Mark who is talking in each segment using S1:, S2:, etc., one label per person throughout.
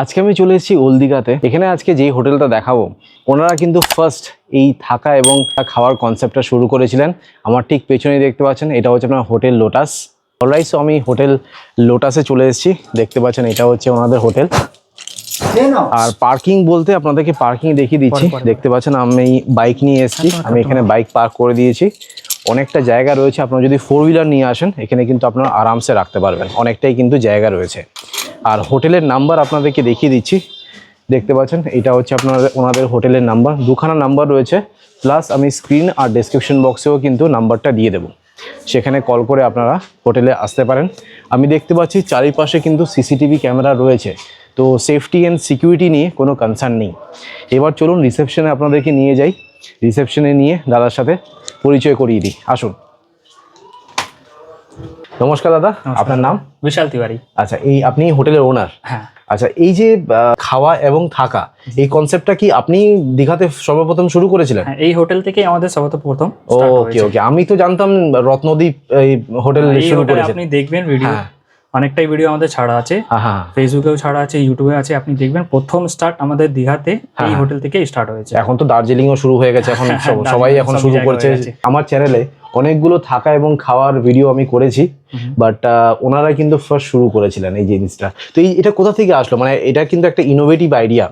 S1: আজকে আমি চলে এসেছি ওল দীঘাতে এখানে আজকে যেই হোটেলটা দেখাবো ওনারা কিন্তু ফার্স্ট এই থাকা এবং খাওয়ার কনসেপ্টটা শুরু করেছিলেন। আমার ঠিক পেছনেই দেখতে পাচ্ছেন এটা হচ্ছে আপনার হোটেল লোটাস। অলরাইট সো আমি হোটেল লোটাসে চলে এসেছি। দেখতে পাচ্ছেন এটা হচ্ছে ওনাদের হোটেল। আর পার্কিং বলতে আপনাদেরকে পার্কিং দেখিয়ে দিচ্ছি। দেখতে পাচ্ছেন আমি বাইক নিয়ে এসেছি। আমি এখানে বাইক পার্ক করে দিয়েছি। অনেকটা জায়গা রয়েছে আপনারা যদি ফোর হুইলার নিয়ে আসেন এখানে কিন্তু আপনারা আরামসে রাখতে পারবেন। অনেকটাই কিন্তু জায়গা রয়েছে। আর হোটেলের নাম্বার আপনাদেরকে দেখিয়ে দিচ্ছি। দেখতে পাচ্ছেন, এটা হচ্ছে আপনার, ওনাদের হোটেলের নাম্বার। দুখানা নাম্বার রয়েছে, প্লাস আমি স্ক্রিন আর ডেসক্রিপশন বক্সেও কিন্তু নাম্বারটা দিয়ে দেবো। সেখানে কল করে আপনারা হোটেলে আসতে পারেন। আমি দেখতে পাচ্ছি, চারিপাশে কিন্তু সিসিটিভি ক্যামেরা রয়েছে। তো সেফটি অ্যান্ড সিকিউরিটি নিয়ে কোনো কনসার্ন নেই। এবার চলুন রিসেপশনে আপনাদেরকে নিয়ে যাই। রিসেপশনে নিয়ে দাদার সাথে পরিচয় করিয়ে দিই। আসুন। নমস্কার দাদা আপনার নাম?
S2: বিশাল তিওয়ারি।
S1: আচ্ছা এই আপনি হোটেলের ওনার
S2: হ্যাঁ।
S1: আচ্ছা এই যে খাওয়া এবং থাকা এই কনসেপ্টটা কি আপনি দিঘাতে সর্বপ্রথম শুরু করেছিলেন?
S2: হ্যাঁ, এই হোটেল থেকে আমাদের সর্বপ্রথম
S1: ওকে ওকে আমি তো জানতাম রত্নদ্বীপ এই হোটেল
S2: এই
S1: শুরু করেছেন
S2: আপনি দেখবেন ভিডিও
S1: হ্যাঁ।
S2: অনেকটাই ভিডিও আমাদের ছাড়া আছে।
S1: হ্যাঁ হ্যাঁ
S2: ফেসবুকেও ছাড়া আছে ইউটিউবে আছে আপনি দেখবেন প্রথম স্টার্ট আমাদের দিঘাতে এই
S1: হ্যাঁ।
S2: হোটেল থেকে স্টার্ট হয়েছে।
S1: এখন তো দার্জিলিংও শুরু হয়ে গেছে এখন সবাই এখন শুরু করছে। আমার চ্যানেলে অনেকগুলো থাকা এবং খাওয়ার ভিডিও আমি করেছি বাট ওনারা কিন্তু ফার্স্ট শুরু করেছিলেন এই জিনিসটা। তো এই এটা কোথা থেকে আসলো? মানে এটা কিন্তু একটা ইনোভেটিভ আইডিয়া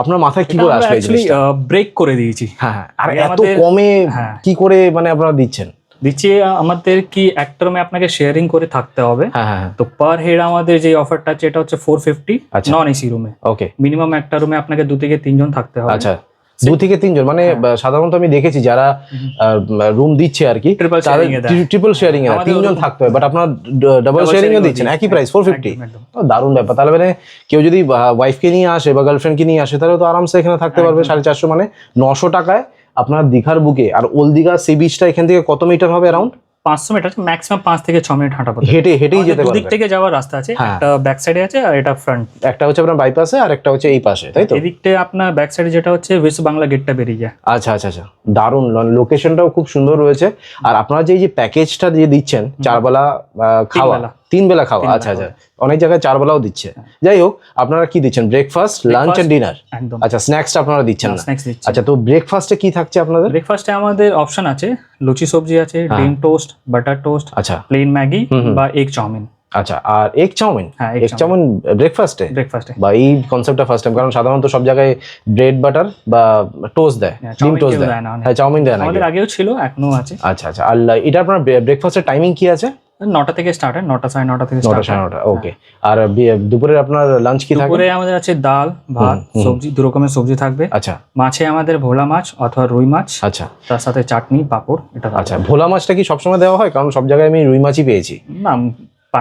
S1: আপনার মাথায় কি করে আসলো এই
S2: ব্রেক করে দিয়েছি।
S1: হ্যাঁ হ্যাঁ। আর এত কমে
S2: হ্যাঁ।
S1: কি করে মানে আপনারা দিচ্ছেন?
S2: দিচ্ছি আমাদের কি একটা রুমে আপনাকে শেয়ারিং করে থাকতে হবে।
S1: হ্যাঁ
S2: তো পার হেড আমাদের যে অফারটা আছে এটা হচ্ছে ফোর ফিফটি। নন এসি রুমে
S1: ওকে
S2: মিনিমাম একটা রুমে আপনাকে দু থেকে তিনজন থাকতে হবে।
S1: আচ্ছা। দু থেকে তিনজন। মানে
S2: হ্যাঁ।
S1: সাধারণত আমি দেখেছি যারা রুম দিচ্ছে আর কি। ট্রিপল শেয়ারিং এ তিনজন থাকতে হয় বাট আপনার ডাবল শেয়ারিং এ
S2: ও
S1: দিচ্ছেন একই প্রাইস ফোর ফিফটি। দারুণ ব্যাপার। তাহলে মানে কেউ যদি ওয়াইফকে নিয়ে আসে বা গার্লফ্রেন্ডকে নিয়ে আসে তাহলে তো আরামসে এখানে থাকতে পারবে সাড়ে চারশো। মানে নশো টাকায় আপনার দীঘার বুকে আর ওল দীঘা সি বিচটা এখান থেকে কত মিটার হবে অ্যারাউন্ড
S2: পাঁচশো মিটার ম্যাক্সিমাম পাঁচ থেকে ছ মিনিট হাঁটা পথে।
S1: হেঁটে হেঁটেই যেতে পারবে দিক
S2: থেকে যাওয়ার রাস্তা আছে
S1: হ্যাঁ।
S2: একটা ব্যাক সাইডে আছে আর এটা ফ্রন্ট
S1: একটা হচ্ছে আপনার বাইপাসে আর একটা হচ্ছে এই পাশে তাই তো?
S2: এদিকটা আপনার ব্যাক সাইডে যেটা হচ্ছে ওয়েস্ট বাংলা গেটটা বেরিয়ে যায়।
S1: আচ্ছা আচ্ছা আচ্ছা। দারুণ লোকেশনটাও খুব সুন্দর রয়েছে। আর আপনারা যে এই যে প্যাকেজটা দিয়ে দিচ্ছেন চারবেলা আহ, খাওয়া। তিন বেলা খাওয়া আচ্ছা আচ্ছা। অনেক জায়গায় চার বেলাও দিচ্ছে। যাই হোক আপনারা কি দিচ্ছেন? ব্রেকফাস্ট লাঞ্চ এন্ড ডিনার
S2: একদম।
S1: আচ্ছা স্ন্যাক্সটা আপনারা দিচ্ছেন না।
S2: স্ন্যাক্স
S1: আচ্ছা তো ব্রেকফাস্টে কি থাকছে আপনাদের?
S2: ব্রেকফাস্টে আমাদের অপশন আছে লুচি সবজি আছে
S1: হ্যাঁ।
S2: ডিম টোস্ট বাটার টোস্ট
S1: আচ্ছা।
S2: Plain Maggi. বা এগ চাউমিন
S1: আচ্ছা আর এগ চাউমিন
S2: হ্যাঁ
S1: এগ চাউমিন ব্রেকফাস্টে
S2: ব্রেকফাস্টে
S1: বা এই কনসেপ্টটা ফার্স্ট টাইম কারণ সাধারণত সব জায়গায় ব্রেড বাটার বা টোস্ট দেয়
S2: হ্যাঁ,
S1: ডিম টোস্ট দেয়।
S2: না
S1: হ্যাঁ চাউমিন দেয় না
S2: আমাদের আগেও ছিল এখনও আছে।
S1: আচ্ছা আচ্ছা। আর এটা আপনার ব্রেকফাস্টের টাইমিং কি আছে?
S2: নটা থেকে স্টার্ট হয় নটা সাড়ে নটা থেকে
S1: নটা সাড়ে নটা ওকে আর বি- দুপুরের আপনার লাঞ্চ কি থাকে?
S2: দুপুরে আমাদের আছে ডাল ভাত সবজি দু রকমের সবজি থাকবে।
S1: আচ্ছা।
S2: মাছে আমাদের ভোলা মাছ অথবা রুই মাছ
S1: আচ্ছা।
S2: তার সাথে চাটনি পাঁপড় এটা
S1: আচ্ছা ভোলা মাছটা কি সবসময় দেওয়া হয়? কারণ সব জায়গায় আমি রুই মাছই পেয়েছি।
S2: না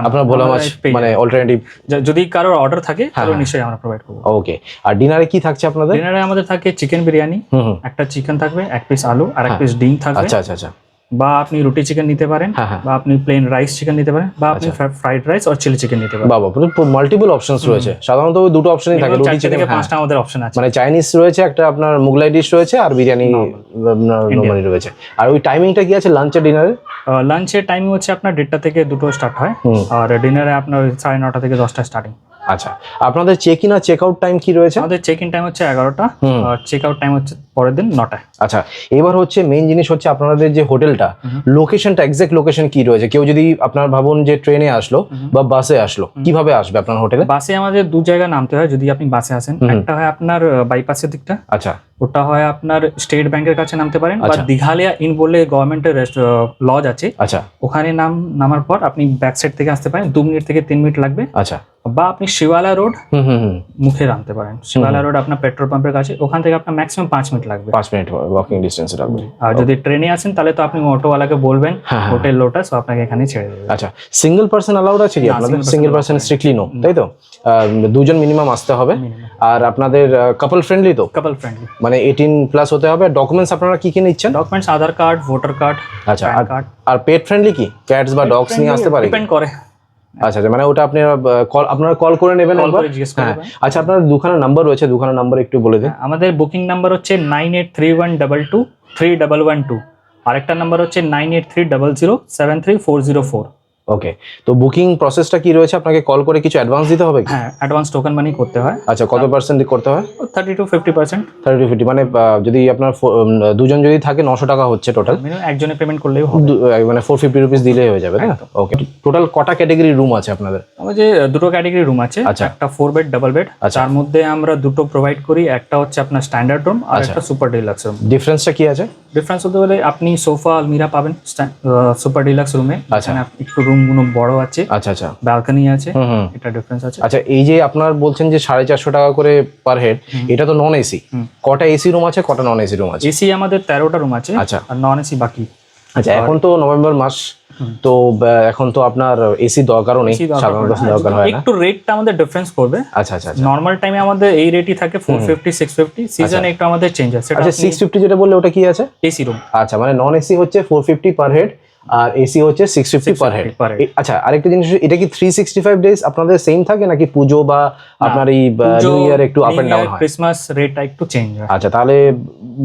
S1: আপনার ভোলা মাছ মানে। অল্টারনেটিভ
S2: যদি কারোর অর্ডার থাকে তাহলে
S1: হ্যাঁ।
S2: নিশ্চয়ই আমরা প্রোভাইড করব।
S1: ওকে আর ডিনারে কি থাকছে আপনাদের?
S2: ডিনারে আমাদের থাকে চিকেন বিরিয়ানি একটা চিকেন থাকবে এক পিস আলু আর এক
S1: হ্যাঁ।
S2: পিস ডিম থাকবে।
S1: আচ্ছা আচ্ছা আচ্ছা।
S2: বা আপনি রুটি চিকেন নিতে পারেন
S1: হ্যাঁ হ্যাঁ।
S2: বা আপনি প্লেন রাইস চিকেন নিতে পারেন বা আপনি। ফ্রাইড রাইস আর চিলি চিকেন নিতে পারেন।
S1: বাবা মাল্টিপল অপশনস রয়েছে। সাধারণত ওই দুটো অপশনই থাকে রুটি চিকেন
S2: থেকে পাঁচটা আমাদের অপশন আছে।
S1: মানে চাইনিজ রয়েছে একটা আপনার মুগলাই ডিশ রয়েছে আর বিরিয়ানি নর্মালি রয়েছে। আর ওই টাইমিংটা কি আছে লাঞ্চের ডিনারে
S2: লাঞ্চের টাইমিং হচ্ছে আপনার দেড়টা থেকে দুটো স্টার্ট হয়। আর ডিনারে আপনার সাড়ে নটা থেকে দশটা স্টার্টিং
S1: আচ্ছা। আপনাদের চেক ইন আর চেক আউট টাইম কি রয়েছে?
S2: আমাদের চেক ইন টাইম হচ্ছে এগারোটা। আর চেক আউট টাইম হচ্ছে পরের দিন নটায়।
S1: আচ্ছা এবার হচ্ছে মেইন জিনিস হচ্ছে আপনাদের যে হোটেলটা লোকেশনটা এক্সাক্ট লোকেশন কি রয়েছে? কেউ যদি আপনার ভাবুন যে ট্রেনে আসলো বা বাসে আসলো কীভাবে আসবে আপনার হোটেলে?
S2: বাসে আমাদের দু জায়গায় নামতে হয় যদি আপনি বাসে আসেন। একটা হয় আপনার বাইপাসের দিকটা।
S1: আচ্ছা।
S2: ওটা হয় আপনার স্টেট ব্যাংকের কাছে নামতে পারেন বা
S1: আচ্ছা।
S2: দিঘালিয়া ইন বলে গভর্নমেন্টের লজ আছে।
S1: আচ্ছা।
S2: ওখানে নাম নামার পর আপনি ব্যাক সাইড থেকে আসতে পারেন। দু মিনিট থেকে তিন মিনিট লাগবে।
S1: আচ্ছা।
S2: বা আপনি শিবালা রোড
S1: হুম হুম হুম।
S2: মুখে নামতে পারেন। শিবালা রোড আপনার পেট্রোল পাম্পের কাছে। ওখান থেকে আপনার ম্যাক্সিমাম পাঁচ মিনিট লাগবে।
S1: পাঁচ মিনিট ওয়াকিং ডিস্টেন্স রাখবে
S2: আর যদি ট্রেনে আসেন তাহলে তো আপনি অটোওয়ালাকে বলবেন
S1: হ্যাঁ, হ্যাঁ।
S2: হোটেল লোটাস আপনাকে এখানে ছেড়ে দেবে।
S1: আচ্ছা সিঙ্গেল পার্সন অ্যালাউড আছে কি আপনাদের? সিঙ্গেল পার্সন স্ট্রিক্টলি নো তাই তো? দুজন মিনিমাম আসতে হবে। আর আপনাদের কাপল ফ্রেন্ডলি তো?
S2: কাপল ফ্রেন্ডলি
S1: মানে এইটিন প্লাস হতে হবে। ডকুমেন্টস আপনারা কি কি নিচ্ছেন?
S2: Documents Aadhaar card voter card
S1: আচ্ছা আর পেট ফ্রেন্ডলি কি? ক্যাটস বা ডগস নিয়ে আসতে পারে
S2: ডিপেন্ড করে।
S1: আচ্ছা আচ্ছা মানে ওটা আপনি কল আপনারা কল করে নেবেন একবার?
S2: জিজ্ঞেস
S1: হ্যাঁ। আচ্ছা আপনার দুখানা নাম্বার রয়েছে দুখানা নাম্বার একটু বলে দিন।
S2: আমাদের বুকিং নাম্বার হচ্ছে nine eight three one double two three double one two আরেকটা নাম্বার হচ্ছে nine eight three double zero seven three four zero four
S1: okay তো বুকিং প্রসেসটা কি রয়েছে? আপনাকে কল করে কিছু অ্যাডভান্স দিতে হবে
S2: হ্যাঁ অ্যাডভান্স টোকেন মানি করতে হয়।
S1: আচ্ছা কত পার্সেন্ট করতে হয়?
S2: Thirty to fifty percent
S1: thirty to fifty মানে যদি আপনার দুজন যদি থাকে নশো টাকা হচ্ছে টোটাল
S2: মিনিমাম একজনে পেমেন্ট করলেই হবে।
S1: মানে ফোর ফিফটি রুপিস দিলেই হয়ে যাবে তাই ওকে টোটাল কটা ক্যাটাগরি রুম আছে আপনাদের?
S2: আমার যে দুটো ক্যাটাগরি রুম আছে
S1: আচ্ছা।
S2: একটা ফোর বেড ডাবল বেড
S1: আচ্ছা।
S2: তার মধ্যে আমরা দুটো প্রোভাইড করি একটা হচ্ছে আপনার স্ট্যান্ডার্ড রুম আর
S1: আচ্ছা।
S2: একটা সুপার ডিলাক্স রুম
S1: ডিফারেন্সটা কি আছে?
S2: ডিফারেন্স হতে হলে আপনি সোফা আলমিরা পাবেন সুপার ডিলাক্স রুমে
S1: আচ্ছা।
S2: একটু রুমগুলো বড় আছে।
S1: আচ্ছা আচ্ছা।
S2: ব্যালকনি আছে। এটা ডিফারেন্স আছে।
S1: আচ্ছা এই যে আপনার বলছেন যে সাড়ে চারশো টাকা করে পার হেড এটা তো নন এসি কটা এসি রুম আছে কটা নন এসি রুম আছে?
S2: এসি আমাদের তেরোটা রুম আছে
S1: আচ্ছা।
S2: আর নন এসি বাকি।
S1: আচ্ছা এখন তো নভেম্বর মাস তো এখন তো আপনার এসি দরকারও নেই
S2: দরকার
S1: সাধারণত দরকার হয় না।
S2: একটু রেটটা আমাদের ডিফারেন্স করবে।
S1: আচ্ছা আচ্ছা আচ্ছা।
S2: নর্মাল টাইমে আমাদের এই রেটই থাকে ফোর ফিফটি সিক্স ফিফটি সিজনে একটু আমাদের চেঞ্জ আছে।
S1: আচ্ছা সিক্স ফিফটি যেটা বললে ওটা কি আছে?
S2: এসি রুম
S1: আচ্ছা মানে নন এসি হচ্ছে ফোর ফিফটি পার হেড আর এসি হচ্ছে সিক্স ফিফটি পার হেড
S2: 650
S1: আচ্ছা আরেকটা জিনিস এটা কি থ্রি সিক্সটি ফাইভ ডেজ আপনাদের সেম থাকে নাকি পুজো বা আপনার এই নিউ ইয়ার একটু আপ এন্ড ডাউন হয়?
S2: ক্রিসমাস রেটটা একটু চেঞ্জ হয়।
S1: আচ্ছা তাহলে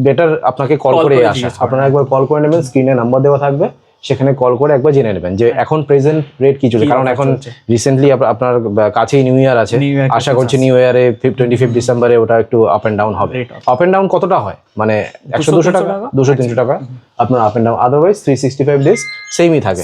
S1: বেটার আপনাকে কল করে
S2: করে
S1: আসা। আপনারা একবার কল করে নেবেন স্ক্রিনে নাম্বার দেওয়া থাকবে। সেখানে কল করে একবার জেনে নেবেন যে এখন প্রেজেন্ট রেট কি চলছে? কারণ এখন রিসেন্টলি আপনার কাছেই নিউ ইয়ার আছে। আশা করছি নিউ ইয়ারে টোয়েন্টি ফিফ ডিসেম্বরে ওটা একটু আপ এন্ড ডাউন হবে। আপ এন্ড ডাউন কতটা হয়? মানে একশো দুশো টাকা? দুশো তিনশো টাকা। আপনার up and down otherwise three sixty five days সেমই থাকে?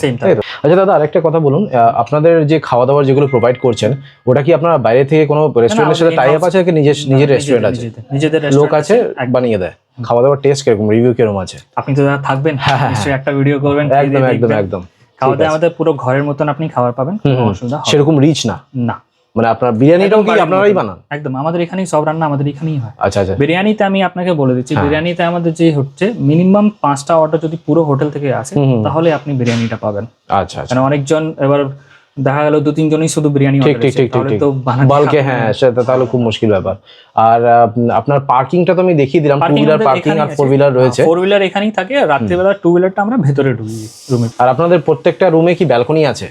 S1: আচ্ছা দাদা আরেকটা কথা বলুন। আপনাদের যে খাওয়া দাওয়ার যেগুলো প্রোভাইড করছেন ওটা কি আপনারা বাইরে থেকে কোনো রেস্টুরেন্টের সাথে টাই আপ আছে নাকি নিজের নিজের রেস্টুরেন্ট আছে?
S2: নিজেদের
S1: লোক আছে বানিয়ে দেয়? খাওয়া দাওয়ার টেস্ট কীরকম? রিভিউ কীরকম আছে?
S2: আপনি তো থাকবেন নিশ্চয়ই একটা ভিডিও করবেন
S1: একদম একদম একদম।
S2: খাওয়া দাওয়া আমাদের পুরো ঘরের মতন আপনি খাবার পাবেন অসুবিধা
S1: সেরকম রিচ না?
S2: না।
S1: মানে আপনার বিরিয়ানিটাও কি আপনারাই বানান?
S2: একদম আমাদের এখানেই সব রান্না আমাদের এখানেই হয়।
S1: আচ্ছা আচ্ছা।
S2: বিরিয়ানিতে আমি আপনাকে বলে দিচ্ছি
S1: হ্যাঁ।
S2: বিরিয়ানিতে আমাদের যে হচ্ছে মিনিমাম পাঁচটা অর্ডার যদি পুরো হোটেল থেকে আসে তাহলে আপনি বিরিয়ানিটা পাবেন।
S1: আচ্ছা আচ্ছা।
S2: অনেকজন এবার দেখা গেল দু তিনজনই শুধু বিরিয়ানি
S1: ঠিক ঠিক ঠিক ঠিক বালকে হ্যাঁ সেটা তাহলে খুব মুশকিল ব্যাপার। আর আপনার পার্কিংটা তো আমি দেখিয়ে দিলাম। টু হুইলার পার্কিং আর ফোর হুইলার রয়েছে।
S2: ফোর হুইলার এখানেই থাকে। রাত্রিবেলা টু হুইলারটা আমরা ভেতরে ঢুকি রুমে
S1: আর আপনাদের প্রত্যেকটা রুমে কি ব্যালকনি আছে?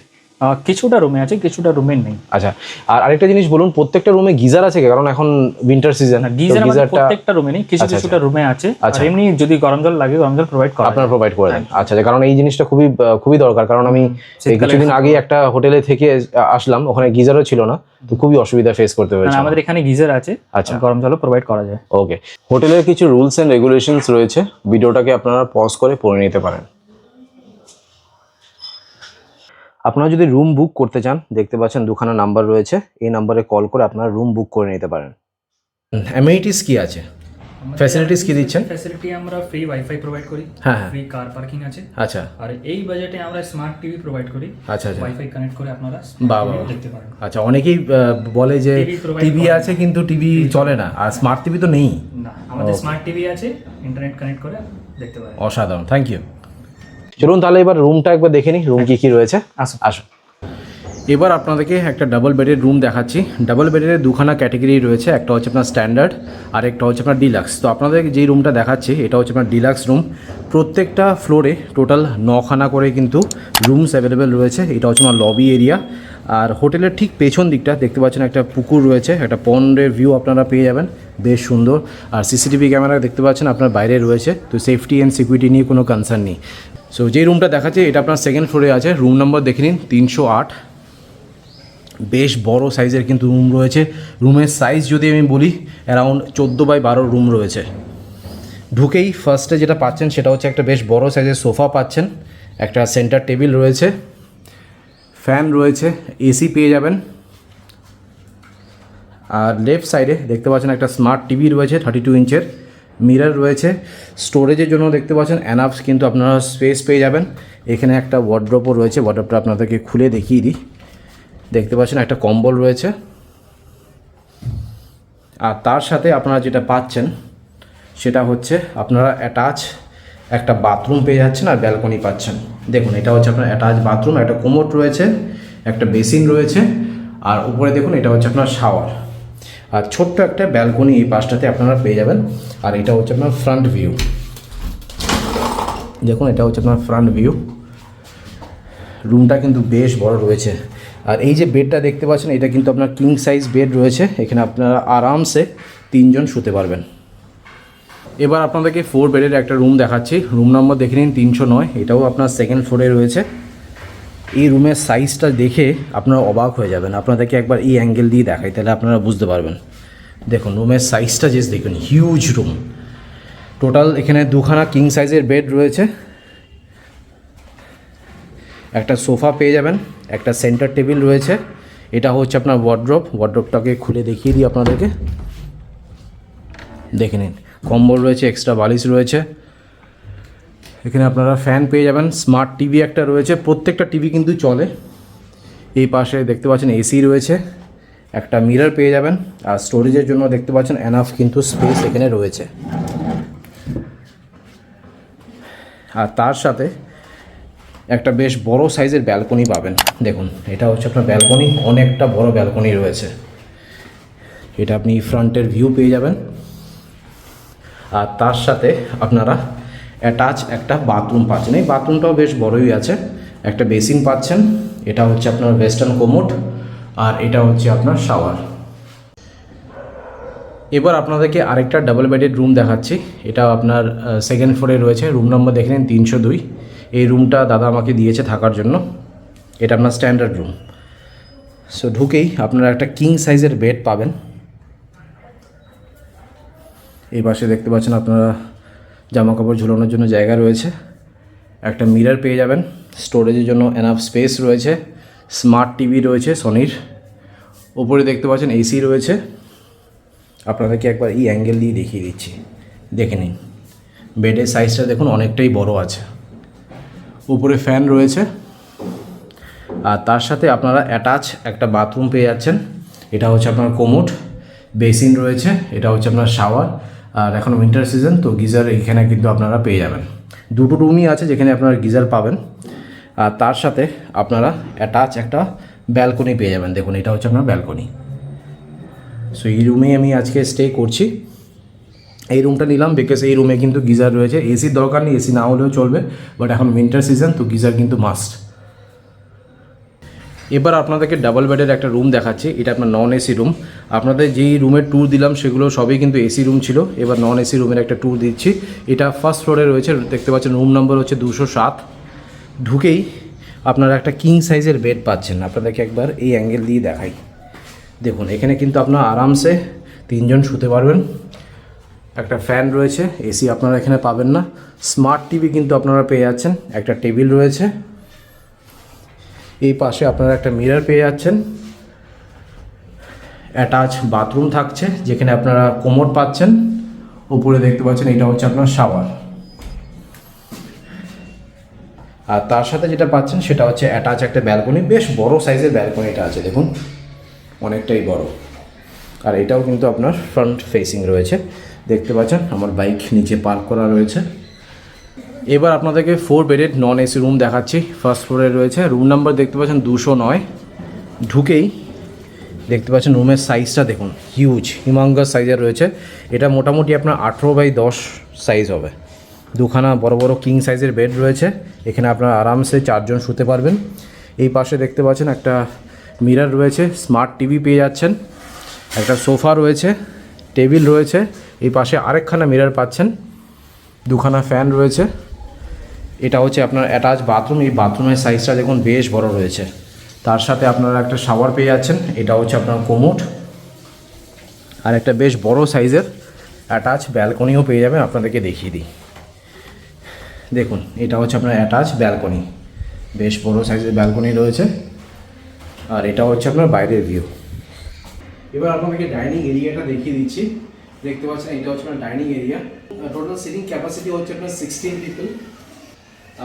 S2: কিছুটা রুমে আছে কিছুটা রুমে নেই।
S1: আচ্ছা আর আরেকটা জিনিস বলুন প্রত্যেকটা রুমে গিজার আছে কি? কারণ এখন উইন্টার সিজন
S2: গিজার
S1: গিজারটা
S2: প্রত্যেকটা রুমে নেই কিছু কিছুটা রুমে আছে। আর এমনি যদি গরম জল লাগে গরম জল প্রোভাইড করা
S1: আপনারা প্রোভাইড করে দেন। আচ্ছা আচ্ছা, কারণ এই জিনিসটা খুবই খুবই দরকার। কারণ আমি কিছুদিন আগেই একটা হোটেলে থেকে আসলাম ওখানে গিজারও ছিল না তো খুবই অসুবিধা ফেস করতে হয়েছে
S2: আমাদের এখানে গিজার আছে
S1: আচ্ছা।
S2: গরম জলও প্রোভাইড করা যায়।
S1: ওকে হোটেলের কিছু রুলস এন্ড রেগুলেশনস রয়েছে ভিডিওটাকে আপনারা পজ করে পড়ে নিতে পারেন। আপনারা যদি রুম বুক করতে চান দেখতে পাচ্ছেন দুখানা নাম্বার রয়েছে। এই নাম্বারে কল করে আপনারা রুম বুক করে নিতে পারেন। অ্যামিনিটিস কি আছে? ফ্যাসিলিটিস কি দিচ্ছেন?
S2: ফ্যাসিলিটি আমরা ফ্রি ওয়াইফাই প্রোভাইড করি
S1: হ্যাঁ হ্যাঁ।
S2: ফ্রি কার পার্কিং আছে।
S1: আচ্ছা।
S2: আর এই বাজেটে আমরা স্মার্ট টিভি প্রোভাইড করি
S1: আচ্ছা আচ্ছা।
S2: ওয়াইফাই কানেক্ট করে আপনারা
S1: বাবা
S2: দেখতে পারেন।
S1: আচ্ছা অনেকেই বলে যে টিভি আছে কিন্তু টিভি চলে না আর স্মার্ট টিভি তো নেই।
S2: না আমাদের স্মার্ট টিভি আছে ইন্টারনেট কানেক্ট করে দেখতে পারেন।
S1: অসাধারণ থ্যাংক ইউ চলুন তাহলে এবার রুমটা একবার দেখে নিই রুম কি কি রয়েছে।
S2: আসুন।
S1: আসুন। এবার আপনাদেরকে একটা ডাবল বেডের রুম দেখাচ্ছি। ডাবল বেডের দুখানা ক্যাটাগরি রয়েছে একটা হচ্ছে আপনার স্ট্যান্ডার্ড আর একটা হচ্ছে আপনার ডিলাক্স তো আপনাদের যেই রুমটা দেখাচ্ছি এটা হচ্ছে আপনার ডিলাক্স রুম প্রত্যেকটা ফ্লোরে টোটাল নখানা করে কিন্তু রুমস অ্যাভেলেবেল রয়েছে। এটা হচ্ছে আমার লবি এরিয়া আর হোটেলের ঠিক পেছন দিকটা দেখতে পাচ্ছেন একটা পুকুর রয়েছে একটা পন্ডের ভিউ আপনারা পেয়ে যাবেন। বেশ সুন্দর। আর সিসিটিভি ক্যামেরা দেখতে পাচ্ছেন আপনার বাইরে রয়েছে। তো সেফটি অ্যান্ড সিকিউরিটি নিয়ে কোনো কনসার্ন নেই। সো যেই রুমটা দেখাচ্ছে, এটা আপনার সেকেন্ড ফ্লোরে আছে। রুম নম্বর দেখে নিন, তিনশো আট। বেশ বড় সাইজের কিন্তু রুম রয়েছে। রুমের সাইজ যদি আমি বলি অ্যারাউন্ড চোদ্দ বাই বারো রুম রয়েছে। ঢুকেই ফার্স্টে যেটা পাচ্ছেন, সেটা হচ্ছে একটা বেশ বড় সাইজের সোফা পাচ্ছেন। একটা সেন্টার টেবিল রয়েছে। ফ্যান রয়েছে এসি পেয়ে যাবেন। আর লেফট সাইডে দেখতে পাচ্ছেন একটা স্মার্ট টিভি রয়েছে থার্টি টু ইঞ্চের মিরর রয়েছে। স্টোরেজের জন্য দেখতে পাচ্ছেন অ্যানাপস কিন্তু আপনারা স্পেস পেয়ে যাবেন। এখানে একটা ওয়ার্ড্রপও রয়েছে ওয়ার্ড্রপটা আপনাদেরকে খুলে দেখিয়ে দিই। দেখতে পাচ্ছেন, একটা কম্বল রয়েছে। আর তার সাথে আপনারা যেটা পাচ্ছেন, সেটা হচ্ছে আপনারা অ্যাটাচ একটা বাথরুম পেয়ে যাচ্ছেন আর ব্যালকনি পাচ্ছেন। দেখুন, এটা হচ্ছে আপনার অ্যাটাচ বাথরুম একটা কোমোট রয়েছে, একটা বেসিন রয়েছে, আর উপরে দেখুন, এটা হচ্ছে আপনার শাওয়ার আর ছোট্ট একটা ব্যালকনি এই পাশটাতে আপনারা পেয়ে যাবেন। আর এটা হচ্ছে আপনার ফ্রন্ট ভিউ দেখুন, এটা হচ্ছে আপনার ফ্রন্ট ভিউ রুমটা কিন্তু বেশ বড় রয়েছে। আর এই যে বেডটা দেখতে পাচ্ছেন, এটা কিন্তু আপনার কিং সাইজ বেড রয়েছে। এখানে আপনারা আরামসে তিনজন শুতে পারবেন। এবার আপনাদেরকে ফোর বেডের একটা রুম দেখাচ্ছি। রুম নম্বর দেখে নিন, তিনশো নয়। এটাও আপনার সেকেন্ড ফ্লোরে রয়েছে। এই রুমের সাইজটা দেখে আপনারা অবাক হয়ে যাবেন। আপনাদেরকে একবার এই অ্যাঙ্গেল দিয়ে দেখাই, তাহলে আপনারা বুঝতে পারবেন। দেখুন রুমের সাইজটা যে দেখুন হিউজ রুম টোটাল এখানে দুখানা কিং সাইজের বেড রয়েছে। একটা সোফা পেয়ে যাবেন, একটা সেন্টার টেবিল রয়েছে। এটা হচ্ছে আপনার ওয়ার্ড্রপ ওয়ার্ড্রপটাকে খুলে দেখিয়ে দিই আপনাদেরকে। দেখে নিন, কম্বল রয়েছে এক্সট্রা বালিশ রয়েছে। এখানে আপনারা ফ্যান পেয়ে যাবেন। স্মার্ট টিভি একটা রয়েছে। প্রত্যেকটা টিভি কিন্তু চলে। এই পাশে দেখতে পাচ্ছেন এসি রয়েছে। একটা মিরর পেয়ে যাবেন। আর স্টোরেজের জন্য দেখতে পাচ্ছেন এনাফ কিন্তু স্পেস এখানে রয়েছে। আর তার সাথে একটা বেশ বড় সাইজের ব্যালকনি পাবেন। দেখুন, এটা হচ্ছে আপনার ব্যালকনি অনেকটা বড় ব্যালকনি রয়েছে। এটা আপনি ফ্রন্টের ভিউ পেয়ে যাবেন। আর তার সাথে আপনারা অ্যাটাচ একটা বাথরুম পাচ্ছেন। এই বাথরুমটাও বেশ বড়ই আছে। একটা বেসিন পাচ্ছেন। এটা হচ্ছে আপনার ওয়েস্টার্ন কোমোট আর এটা হচ্ছে আপনার শাওয়ার। এবার আপনাদেরকে আরেকটা ডাবল বেডেড রুম দেখাচ্ছি। এটা আপনার সেকেন্ড ফ্লোরে রয়েছে। রুম নম্বর দেখে নিন, তিনশো দুই। এই রুমটা দাদা আমাকে দিয়েছে থাকার জন্য। এটা আপনার স্ট্যান্ডার্ড রুম। সো ঢুকেই আপনারা একটা কিং সাইজের বেড পাবেন। এই পাশে দেখতে পাচ্ছেন আপনারা জামা কাপড় ঝুলানোর জন্য জায়গা রয়েছে। একটা মিরর পেয়ে যাবেন। স্টোরেজের জন্য এনাফ স্পেস রয়েছে। স্মার্ট টিভি রয়েছে সনির ওপরে দেখতে পাচ্ছেন এসি রয়েছে। আপনাদেরকে একবার এই অ্যাঙ্গেল দিয়ে দেখিয়ে দিচ্ছি। দেখে নিন। বেডের সাইজটা দেখুন, অনেকটাই বড় আছে। উপরে ফ্যান রয়েছে। আর তার সাথে আপনারা অ্যাটাচ একটা বাথরুম পেয়ে যাচ্ছেন। এটা হচ্ছে আপনার কোমোট বেসিন রয়েছে। এটা হচ্ছে আপনার শাওয়ার আর এখন উইন্টার সিজন তো গিজার এখানে কিন্তু আপনারা পেয়ে যাবেন। দুটো রুমই আছে যেখানে আপনারা গিজার পাবেন। আর তার সাথে আপনারা অ্যাটাচ একটা ব্যালকনি পেয়ে যাবেন। দেখুন, এটা হচ্ছে আপনার ব্যালকনি সো এই রুমেই আমি আজকে স্টে করছি। এই রুমটা নিলাম বিকজ এই রুমে কিন্তু গিজার রয়েছে। এসির দরকার নেই এসি না হলেও চলবে। বাট এখন উইন্টার সিজন তো গিজার কিন্তু মাস্ট এবার আপনাদেরকে ডাবল বেডের একটা রুম দেখাচ্ছি। এটা আপনার নন এসি রুম আপনাদের যেই রুমের ট্যুর দিলাম, সেগুলো সবই কিন্তু এসি রুম ছিল। এবার নন এসি রুমের একটা ট্যুর দিচ্ছি। এটা ফার্স্ট ফ্লোরে রয়েছে, দেখতে পাচ্ছেন রুম নম্বর হচ্ছে দুশো সাত। ঢুকেই আপনারা একটা কিং সাইজের বেড পাচ্ছেন। আপনাদেরকে একবার এই অ্যাঙ্গেল দিয়ে দেখাই। দেখুন, এখানে কিন্তু আপনারা আরামসে তিনজন শুতে পারবেন। একটা ফ্যান রয়েছে এসি আপনারা এখানে পাবেন না। স্মার্ট টিভি কিন্তু আপনারা পেয়ে যাচ্ছেন। একটা টেবিল রয়েছে। এই পাশে আপনারা একটা মিরর পেয়ে যাচ্ছেন। অ্যাটাচ বাথরুম থাকছে, যেখানে আপনারা কোমর পাচ্ছেন। উপরে দেখতে পাচ্ছেন এটা হচ্ছে আপনার শাওয়ার আর তার সাথে যেটা পাচ্ছেন, সেটা হচ্ছে অ্যাটাচ একটা ব্যালকনি বেশ বড় সাইজের ব্যালকনিটা আছে, দেখুন। অনেকটাই বড়। আর এটাও কিন্তু আপনার ফ্রন্ট ফেসিং রয়েছে। দেখতে পাচ্ছেন, আমার বাইক নিচে পার্ক করা রয়েছে। এবার আপনাদেরকে four bedded non AC room দেখাচ্ছি। ফার্স্ট ফ্লোরে রয়েছে। রুম নাম্বার দেখতে পাচ্ছেন দুশো নয়। ঢুকেই দেখতে পাচ্ছেন রুমের সাইজটা দেখুন। হিউজ হিমাঙ্গাস সাইজের রয়েছে। এটা মোটামুটি আপনার আঠেরো বাই দশ সাইজ হবে। দুখানা বড় বড় কিং সাইজের বেড রয়েছে। এখানে আপনার আরামসে চারজন শুতে পারবেন। এই পাশে দেখতে পাচ্ছেন একটা মিরর রয়েছে। স্মার্ট টিভি পেয়ে যাচ্ছেন। একটা সোফা রয়েছে। টেবিল রয়েছে। এই পাশে আরেকখানা মিরর পাচ্ছেন। দুখানা ফ্যান রয়েছে। এটা হচ্ছে আপনার অ্যাটাচ বাথরুম এই বাথরুমের সাইজটা দেখুন বেশ বড় রয়েছে। তার সাথে আপনারা একটা শাওয়ার পেয়ে যাচ্ছেন, এটা হচ্ছে আপনার কোমোট আর একটা বেশ বড় সাইজের অ্যাটাচ ব্যালকনিও পেয়ে যাবেন, আপনাদেরকে দেখিয়ে দিই। দেখুন, এটা হচ্ছে আপনার অ্যাটাচ ব্যালকনি বেশ বড় সাইজের ব্যালকনি রয়েছে। আর এটা হচ্ছে আপনার বাইরের ভিউ এবার আপনাদেরকে ডাইনিং এরিয়াটা দেখিয়ে দিচ্ছি। দেখতে পাচ্ছেন, এটা হচ্ছে আপনার dining area total seating capacity হচ্ছে আপনার সিক্সটিন পিপল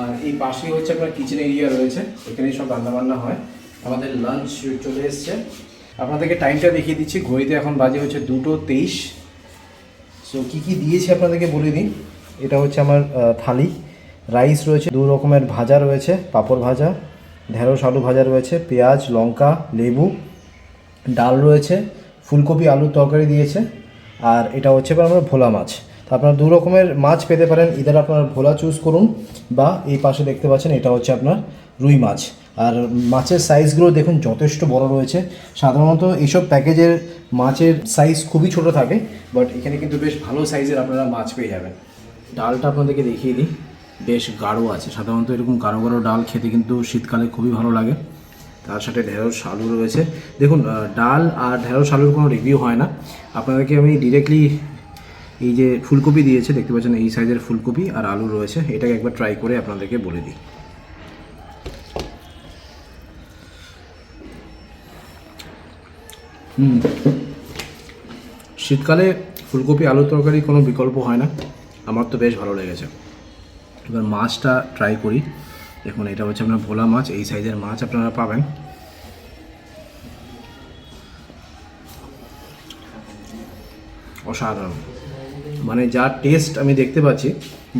S1: আর এই পাশেই হচ্ছে আপনার কিচেন এরিয়া রয়েছে, এখানেই সব রান্নাবান্না হয়। আমাদের লাঞ্চ চলে এসছে। আপনাদেরকে টাইমটা দেখিয়ে দিচ্ছি। ঘড়িতে এখন বাজে হচ্ছে দুটো তেইশ। সো কী কী দিয়েছি আপনাদেরকে বলে দিন এটা হচ্ছে আমার থালি। রাইস রয়েছে, দু রকমের ভাজা রয়েছে, পাঁপড় ভাজা, ঢেঁড়স, আলু ভাজা রয়েছে, পেঁয়াজ, লঙ্কা, লেবু, ডাল রয়েছে, ফুলকপি, আলুর তরকারি দিয়েছে, আর এটা হচ্ছে আমরা ভোলা মাছ। আপনারা দু রকমের মাছ পেতে পারেন। ইদার আপনার ভোলা চুজ করুন বা এই পাশে দেখতে পাচ্ছেন, এটা হচ্ছে আপনার রুই মাছ। আর মাছের সাইজগুলো দেখুন, যথেষ্ট বড় রয়েছে। সাধারণত এইসব প্যাকেজের মাছের সাইজ খুবই ছোট থাকে বাট এখানে কিন্তু বেশ ভালো সাইজের আপনারা মাছ পেয়ে যাবেন। ডালটা আপনাদেরকে দেখিয়ে দিই। বেশ গাঢ় আছে। সাধারণত এরকম গাঢ় গাঢ় ডাল খেতে কিন্তু শীতকালে খুবই ভালো লাগে। তার সাথে ঢেঁড়স আলু রয়েছে। দেখুন ডাল আর ঢেঁড়স আলুর কোনো রিভিউ হয় না। আপনাদেরকে আমি ডিরেক্টলি এই যে ফুলকপি দিয়েছে, দেখতে পাচ্ছেন এই সাইজের ফুলকপি আর আলু রয়েছে। এটাকে একবার ট্রাই করে আপনাদেরকে বলে দিই। হুম। শীতকালে ফুলকপি, আলুর তরকারি কোনো বিকল্প হয় না। আমার তো বেশ ভালো লেগেছে। এবার মাছটা ট্রাই করি। দেখুন, এটা হচ্ছে আপনার ভোলা মাছ। এই সাইজের মাছ আপনারা পাবেন। অসাধারণ। মানে যা টেস্ট আমি দেখতে পাচ্ছি,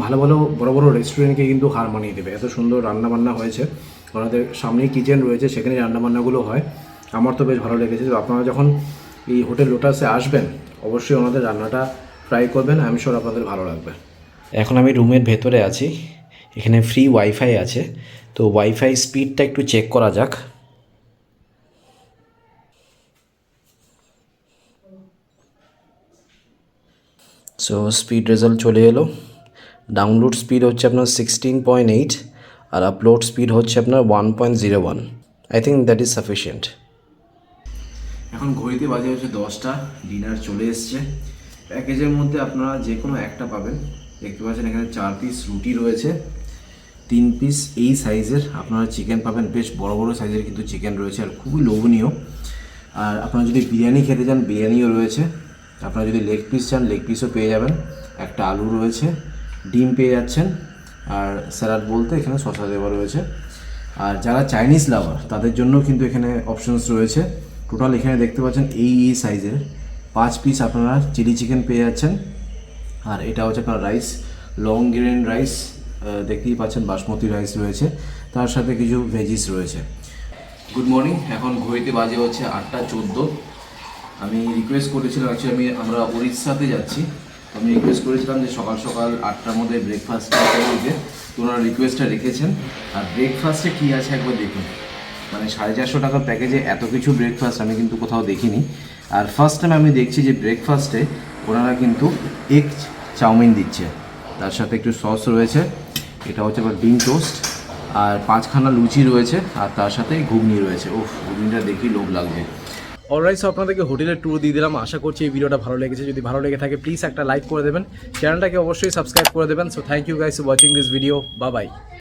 S1: ভালো ভালো বড় বড় রেস্টুরেন্টকে কিন্তু হার মানিয়ে দেবে। এত সুন্দর রান্নাবান্না হয়েছে। ওনাদের সামনেই কিচেন রয়েছে, সেখানে রান্নাবান্নাগুলো হয়। আমার তো বেশ ভালো লেগেছে। তো আপনারা যখন এই হোটেল লোটাসে আসবেন, অবশ্যই ওনাদের রান্নাটা ট্রাই করবেন। আমি শিওর আপনাদের ভালো লাগবে। এখন আমি রুমের ভেতরে আছি। এখানে ফ্রি ওয়াইফাই আছে। তো ওয়াইফাই স্পিডটা একটু চেক করা যাক। সো স্পিড রেজাল্ট চলে এলো। ডাউনলোড স্পিড হচ্ছে আপনার সিক্সটিন পয়েন্ট এইট আর আপলোড স্পিড হচ্ছে আপনার one point zero one I think that is sufficient এখন ঘড়িতে বাজে হচ্ছে দশটা ডিনার চলে এসছে। প্যাকেজের মধ্যে আপনারা যে কোনো একটা পাবেন। দেখতে পাচ্ছেন এখানে চার পিস রুটি রয়েছে। তিন পিস এই সাইজের আপনারা চিকেন পাবেন। বেশ বড় বড় সাইজের কিন্তু চিকেন রয়েছে আর খুবই লোভনীয়। আর আপনারা যদি বিরিয়ানি খেতে চান, বিরিয়ানিও রয়েছে। আপনারা যদি লেগ পিস চান লেগ পিসও পেয়ে যাবেন। একটা আলু রয়েছে, ডিম পেয়ে যাচ্ছেন, আর স্যালাড বলতে এখানে শসা দেওয়া রয়েছে। আর যারা চাইনিজ লাভার তাদের জন্য কিন্তু এখানে অপশনস রয়েছে। টোটাল এখানে দেখতে পাচ্ছেন এই এই সাইজের পাঁচ পিস আপনারা চিলি চিকেন পেয়ে যাচ্ছেন। আর এটা হচ্ছে আপনার রাইস লং গ্রেন রাইস দেখতেই পাচ্ছেন বাসমতি রাইস রয়েছে। তার সাথে কিছু ভেজিস রয়েছে। গুড মর্নিং এখন ঘড়িতে বাজে হচ্ছে আটটা চোদ্দ। আমি রিকোয়েস্ট করেছিলাম অ্যাকচুয়ালি আমি, আমরা উড়িষ্যাতে যাচ্ছি। আমি রিকোয়েস্ট করেছিলাম যে সকাল সকাল আটটার মধ্যে ব্রেকফাস্টটা করে তো ওনারা রিকোয়েস্টটা রেখেছেন। আর ব্রেকফাস্টে কী আছে একবার দেখুন। মানে সাড়ে চারশো টাকার প্যাকেজে এত কিছু ব্রেকফাস্ট আমি কিন্তু কোথাও দেখিনি। আর ফার্স্ট টাইম আমি দেখছি যে ব্রেকফাস্টে ওনারা কিন্তু এগ চাউমিন দিচ্ছে। তার সাথে একটু সস রয়েছে। এটা হচ্ছে আবার ডিম টোস্ট আর পাঁচখানা লুচি রয়েছে। আর তার সাথে ঘুগনি রয়েছে। ও ঘুগনিটা দেখি লোভ লাগবে অলরাইট সো আপনাদেরকে হোটেলের ট্যুর দিয়ে দিলাম। আশা করছি এই ভিডিওটা ভালো লেগেছে। যদি ভালো লেগে থাকে প্লিজ একটা লাইক করে দেবেন। চ্যানেলটাকে অবশ্যই সাবস্ক্রাইব করে দেবেন। So thank you guys watching this video বা বাই